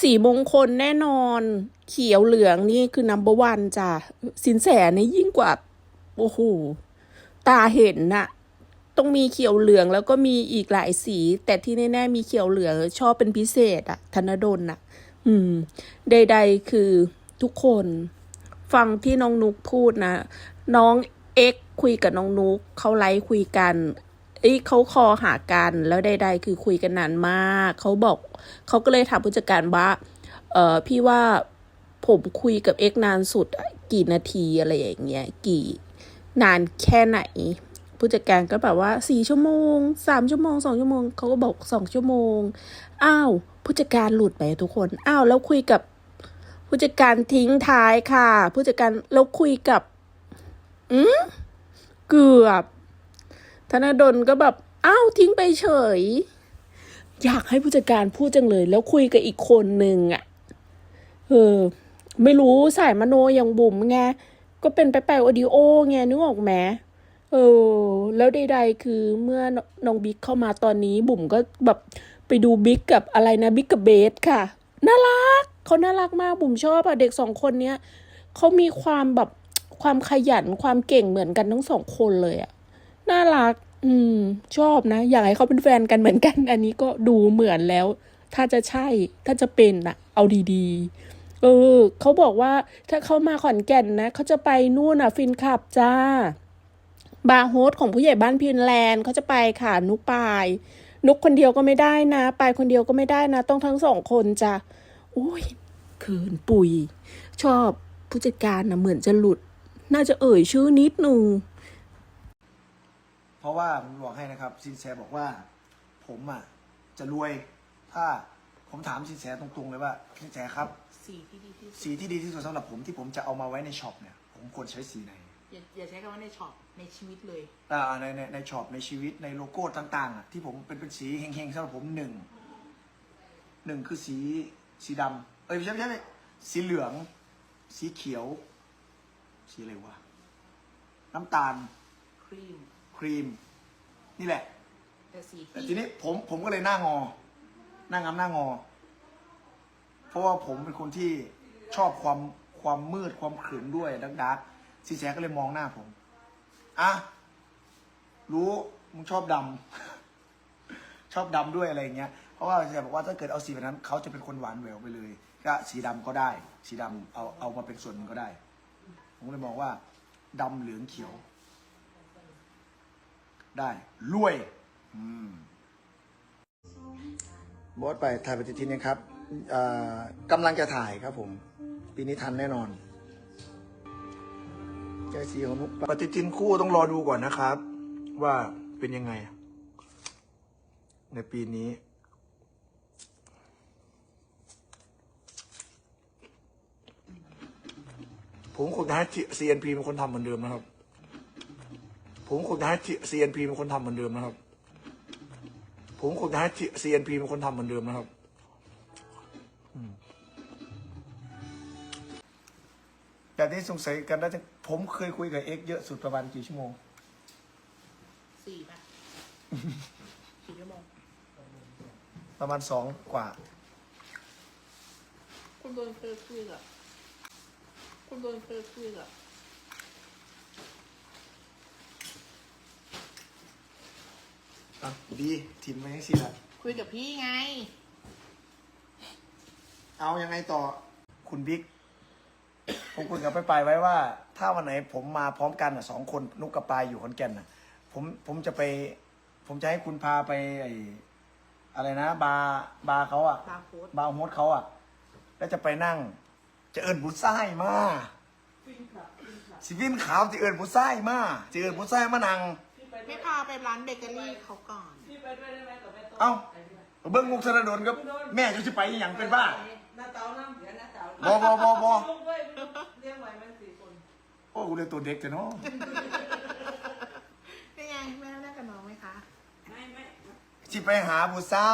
สีมงคลแน่นอน เขียวเหลืองนี่คือ number one จ้ะสินแสนี่ยิ่งกว่า โอ้โห ตาเห็นน่ะ ต้องมีเขียวเหลืองแล้วก็มีอีกหลายสี แต่ที่แน่ๆมีเขียวเหลืองชอบเป็นพิเศษอะธนดลน่ะ อืม ใด ๆ คือทุกคน ฟังที่น้องนุกพูดนะ น้องเอ็กคุยกับน้องนุกเขาไลฟ์คุยกัน เอ้ยเขาคอหากันแล้วใด ๆ คือคุยกันนานมากเขาบอกเขาก็เลยถามผู้จัดการว่าเออพี่ว่าผมคุยกับเอ็กซ์นานสุดกี่นาทีอะไรอย่างเงี้ยกี่นานแค่ไหน ผู้จัดการก็แบบว่าสี่ชั่วโมงสามชั่วโมงสองชั่วโมงเขาก็บอกสองชั่วโมงอ้าวผู้จัดการหลุดไปทุกคนอ้าวแล้วคุยกับผู้จัดการทิ้งท้ายค่ะ ผู้จัดการแล้วคุยกับ อืมเกือบ ธนดลก็แบบอ้าวทิ้งไปเฉย อยากให้ผู้จัดการพูดจังเลย แล้วคุยกับอีกคนหนึ่งอะ่ะเออ ไม่รู้สายมโนอย่างบุ๋มไงก็เป็นไปไปออดิโอไงนึกออกไหมเออ แล้วใดๆคือเมื่อน้องบิ๊กเข้ามาตอนนี้ บุ๋มก็แบบไปดูบิ๊กกับอะไรนะบิ๊กกับเบสค่ะน่ารักเขาน่ารักมากบุ๋มชอบอะเด็กสองคนเนี้ยเขามีความแบบความขยันความเก่งเหมือนกันทั้งสองคนเลยอะน่ารัก อืม ชอบนะ อยากให้เขาเป็นแฟนกันเหมือนกัน อันนี้ก็ดูเหมือนแล้ว ถ้าจะใช่ ถ้าจะเป็นอะเอาดีๆ เออ เขาบอกว่าถ้าเขามาขอนแก่นนะ เขาจะไปนู่นอะฟินขับจ้า บาร์โฮสของผู้ใหญ่บ้านพินแลนด์เขาจะไปค่ะ นุกปาย นุกคนเดียวก็ไม่ได้นะ ไปคนเดียวก็ไม่ได้นะ ต้องทั้งสองคนจ้ะโอ้ยเขินปุย ชอบผู้จัดการนะเหมือนจะหลุด น่าจะเอ่ยชื่อนิดนึง เพราะว่าผมบอกให้นะครับสินแสบอกว่า ผมอะจะรวย ถ้าผมถามสินแสตรงๆเลยว่าสินแสครับ สีที่ดีที่สุดสีที่ดีที่สุดสำหรับผมที่ผมจะเอามาไว้ในช็อปเนี่ย ผมควรใช้สีไหนอย่าอย่าใช้คำว่าในช็อปในชีวิตเลย อ่าในในในช็อปในชีวิตในโลโก้ต่างๆอะที่ผมเป็นเป็นสีเฮงๆสำหรับผมหนึ่งหนึ่งคือสีสีดำเอ้ยไม่ใช่ไม่ใช่ไม่ใช่สีเหลือง สีเขียว สีอะไรวะน้ำตาลครีม ครีม นี่แหละ แต่สีแต่ที่ทีนี้ผมผมก็เลยหน้างอ หน้างามหน้างอ เพราะว่าผมเป็นคนที่ชอบความความมืดความขรึมด้วยดักดักสีแสก็เลยมองหน้าผมอะรู้มึงชอบดำ ชอบดำด้วยอะไรอย่างเงี้ย เพราะว่าสีแสบอกว่าถ้าเกิดเอาสีแบบนั้นเขาจะเป็นคนหวานแหววไปเลย ก็สีดำก็ได้ สีดำเอาเอามาเป็นส่วนหนึ่งก็ได้ ผมก็เลยมองว่าดำเหลืองเขียว ได้รวยอืมบอสไปถ่ายปฏิทินนะครับเอ่อกำลังจะถ่ายครับผม ปีนี้ทันแน่นอนใจสีของนุกปฏิทินคู่ต้องรอดูก่อนนะครับ ว่าเป็นยังไง ในปีนี้ผมคงจะให้ CNP เป็นคนทำเหมือนเดิมนะครับ ผมคงจะให้ CNP เป็นคนทำเหมือนเดิมนะครับ ผมคงจะให้ CNP เป็นคนทำเหมือนเดิมนะครับอืมแบบนี้สงสัยกันได้จังผมเคยคุยกับเอ็กซ์เยอะสุดประมาณกี่ชั่วโมงสี่ป่ะสี่ชั่วโมงประมาณสองกว่า คุณโดนเคยคุยกับคุณโดนเคยคุยกับ อะดีทีมไม่ให้สิละคุยกับพี่ไง เอายังไงต่อคุณบิ๊ก ผมคุยกับไปไปายไว้ว่า ถ้าวันไหนผมมาพร้อมกันอะสองคนนุกกับปายอยู่ขอนแก่นอะ ผมผมจะไป ผมจะให้คุณพาไปไออะไรนะ บาร์บาร์เขาอะ บาร์โค้ดบาร์โฮสเขาอะ แล้วจะไปนั่ง จะเอิญบุษไส้มาสิวินขาวจะเอิญบุษไส้มาจะเอิญบุษไส้มานั่ง ไม่พาไปร้านเบเกอรี่เขาก่อนเอ้าเบิ้งมุกธนดลก็แม่จะจะไปอหย่างเป็นบ้าหน้าเตาน้ำเดี๋ยวหน้าเตาบอบอบอบอลูกด้วยเลี้ยงไว้มันสี่คนโอ้กูเลยตัวเด็กแต่เนาะนี่ไงแม่นั่งกับน้องไหมคะไม่ไม่สิไปหาบุษไส้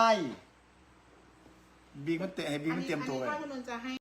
บิ๊กมันเตะให้บิ๊กมันเตรียมตัวอัไว้นนี้ก็กำลังจะให้